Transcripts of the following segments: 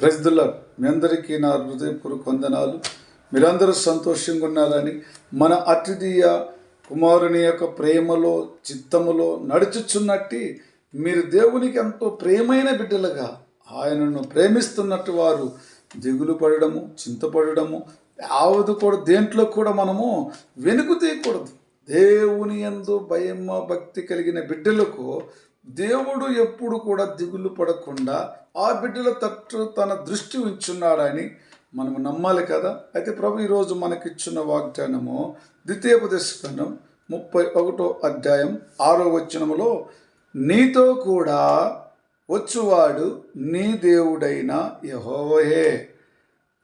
ప్రజల మీ అందరికీ నా హృదయపూర్వక వందనాలు. మీరందరూ సంతోషంగా ఉన్నారని మన అతిథియ కుమారుని యొక్క ప్రేమలో చిత్తములో నడుచుచున్నట్టి మీరు దేవునికి ఎంతో ప్రేమైన బిడ్డలుగా ఆయనను ప్రేమిస్తున్నట్టు వారు దిగులు పడడము చింతపడడము యావదు కూడా దేంట్లో కూడా మనము వెనుకు తీయకూడదు. దేవుని యందు భయమ భక్తి కలిగిన బిడ్డలకు దేవుడు ఎప్పుడు కూడా దిగులు పడకుండా ఆ బిడ్డల తట్టు తన దృష్టి ఉంచున్నాడని మనము నమ్మాలి కదా? అయితే ప్రభు ఈరోజు మనకిచ్చిన వాగ్దానము ద్వితీయోపదేశకరణం ముప్పై ఒకటో అధ్యాయం ఆరో వచనములో నీతో కూడా వచ్చువాడు నీ దేవుడైన యహోవహే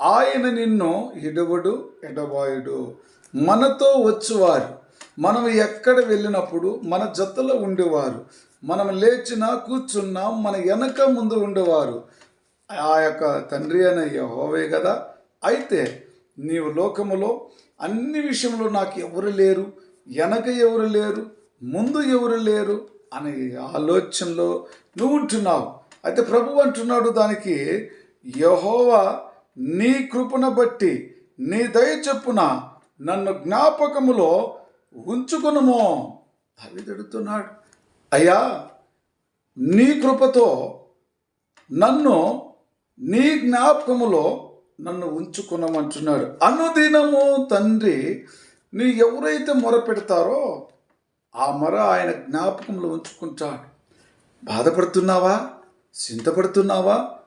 ఆయన నిన్ను ఇడవడు ఎడబాయుడు. మనతో వచ్చువారు. మనం ఎక్కడ వెళ్ళినప్పుడు మన జతలో ఉండేవారు. మనం లేచినా కూర్చున్నా మన వెనక ముందు ఉండేవారు. ఆ యొక్క తండ్రి అనే యహోవే కదా. అయితే నీవు లోకములో అన్ని విషయంలో నాకు ఎవరు లేరు వెనక ఎవరు లేరు ముందు ఎవరు లేరు అనే ఆలోచనలో నువ్వు ఉంటున్నావు. అయితే ప్రభు అంటున్నాడు దానికి యహోవా నీ కృపను బట్టి నీ దయ చెప్పున నన్ను జ్ఞాపకములో ఉంచుకునుమో అవి తిడుతున్నాడు అయ్యా నీ కృపతో నన్ను నీ జ్ఞాపకములో నన్ను ఉంచుకున్నామంటున్నాడు అనుదినము తండ్రి నీ ఎవరైతే మొరపెడతారో ఆ మొర ఆయన జ్ఞాపకంలో ఉంచుకుంటాడు. బాధపడుతున్నావా? చింతపడుతున్నావా?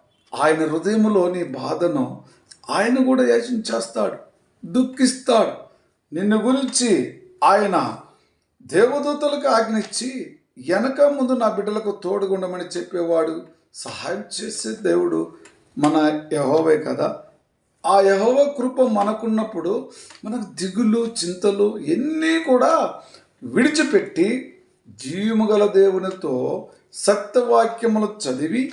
ఆయన హృదయంలోని బాధను ఆయన కూడా యాచించేస్తాడు దుఃఖిస్తాడు. నిన్ను గురించి ఆయన దేవదూతలకు ఆజ్ఞించి వెనక ముందు నా బిడ్డలకు తోడుగుండమని చెప్పేవాడు సహాయం చేసే దేవుడు మన యహోవే కదా. ఆ యహోవ కృప మనకున్నప్పుడు మనకు దిగులు చింతలు ఎన్నీ కూడా విడిచిపెట్టి జీవముగల దేవునితో సత్యవాక్యములు చదివి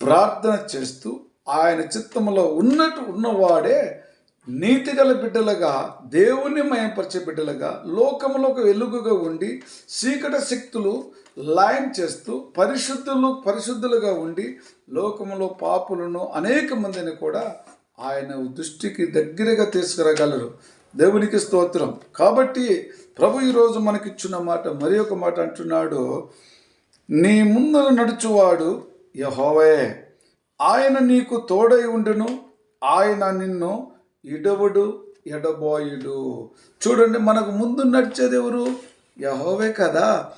ప్రార్థన చేస్తూ ఆయన చిత్తములో ఉన్నట్టు ఉన్నవాడే నీతిగల బిడ్డలుగా దేవుణ్ణి మయంపరిచే బిడ్డలుగా లోకములకు వెలుగుగా ఉండి చీకట శక్తులు లైన్ చేస్తూ పరిశుద్ధులు పరిశుద్ధులుగా ఉండి లోకములో పాపులను అనేక మందిని కూడా ఆయన దృష్టికి దగ్గరగా తీసుకురాగలరు. దేవునికి స్తోత్రం. కాబట్టి ప్రభు ఈరోజు మనకిచ్చిన మాట మరి ఒక మాట అంటున్నాడు నీ ముందర నడుచువాడు యహోవే. ఆయన నీకు తోడై ఉండును. ఆయన నిన్ను ఇడవడు ఎడబోయుడు. చూడండి మనకు ముందు నడిచేది ఎవరు? యహోవే కదా.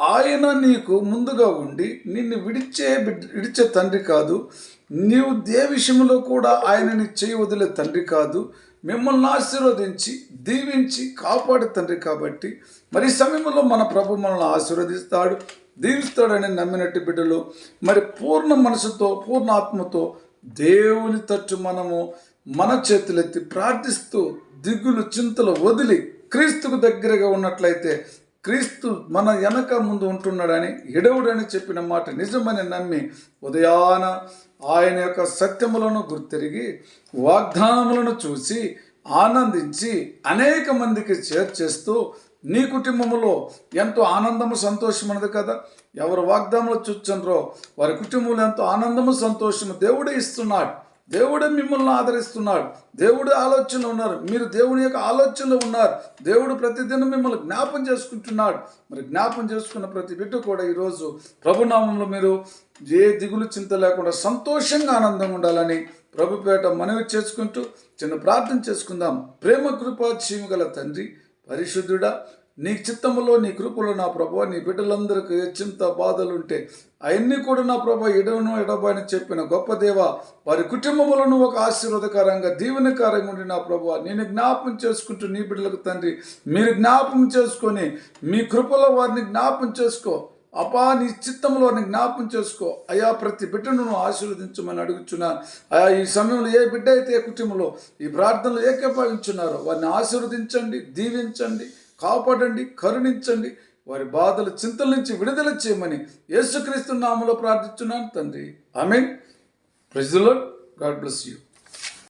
ఆయన నీకు ముందుగా ఉండి నిన్ను విడిచే బిడ్డ విడిచే తండ్రి కాదు. నీవు దే విషయంలో కూడా ఆయనని చేయి వదిలే తండ్రి కాదు. మిమ్మల్ని ఆశీర్వదించి దీవించి కాపాడే తండ్రి కాబట్టి మరి సమయంలో మన ప్రభు మనల్ని ఆశీర్వదిస్తాడు దీవిస్తాడని నమ్మినట్టు బిడ్డలు. మరి పూర్ణ మనసుతో పూర్ణ ఆత్మతో దేవుని తట్టు మనము మన చేతులెత్తి ప్రార్థిస్తూ దిగులు చింతలు వదిలి క్రీస్తుకు దగ్గరగా ఉన్నట్లయితే క్రీస్తు మన వెనక ముందు ఉంటున్నాడని ఎడవుడని చెప్పిన మాట నిజమని నమ్మి ఉదయాన ఆయన యొక్క సత్యములను గుర్తిరిగి వాగ్దానములను చూసి ఆనందించి అనేక మందికి చేర్చేస్తూ నీ కుటుంబంలో ఎంతో ఆనందము సంతోషం అన్నది కదా? ఎవరు వాగ్దాములు చూచనరో వారి కుటుంబంలో ఎంతో ఆనందము సంతోషము దేవుడే ఇస్తున్నాడు. దేవుడే మిమ్మల్ని ఆదరిస్తున్నాడు. దేవుడు ఆలోచనలో ఉన్నారు. మీరు దేవుని యొక్క ఆలోచనలో ఉన్నారు. దేవుడు ప్రతిదినం మిమ్మల్ని జ్ఞాపం చేసుకుంటున్నాడు. మరి జ్ఞాపం చేసుకున్న ప్రతి బిడ్డ కూడా ఈరోజు ప్రభునామంలో మీరు ఏ దిగులు చింత లేకుండా సంతోషంగా ఆనందంగా ఉండాలని ప్రభుపేట మనవి చేసుకుంటూ చిన్న ప్రార్థన చేసుకుందాం. ప్రేమ కృప చీమగల తండ్రి పరిశుద్ధుడా నీ చిత్తములో నీ కృపలో నా ప్రభా నీ బిడ్డలందరికీ చింత బాధలుంటే అవన్నీ కూడా నా ప్రభు ఎడవను ఎడబాని చెప్పిన గొప్ప దేవ వారి కుటుంబములను ఒక ఆశీర్వాదకరంగా దీవెనకరంగా ఉండి నా ప్రభా నేను జ్ఞాపం చేసుకుంటూ నీ బిడ్డలకు తండ్రి మీరు జ్ఞాపం చేసుకొని మీ కృపలో వారిని జ్ఞాపం చేసుకో. అపా నీ చిత్తంలో జ్ఞాపం చేసుకో. అయా ప్రతి బిడ్డను ఆశీర్వదించమని అడుగుచున్నాను. అయా ఈ సమయంలో ఏ బిడ్డ అయితే ఏ కుటుంబంలో ఈ ప్రార్థనలు ఏకీభవించున్నారో వారిని ఆశీర్వదించండి దీవించండి కాపాడండి కరుణించండి. వారి బాధల చింతల నుంచి విడుదల చేయమని యేసుక్రీస్తు నామలో ప్రార్థిస్తున్నాను తండ్రి. ఐ మీన్ ప్రజలో గాడ్ బ్లెస్ యూ.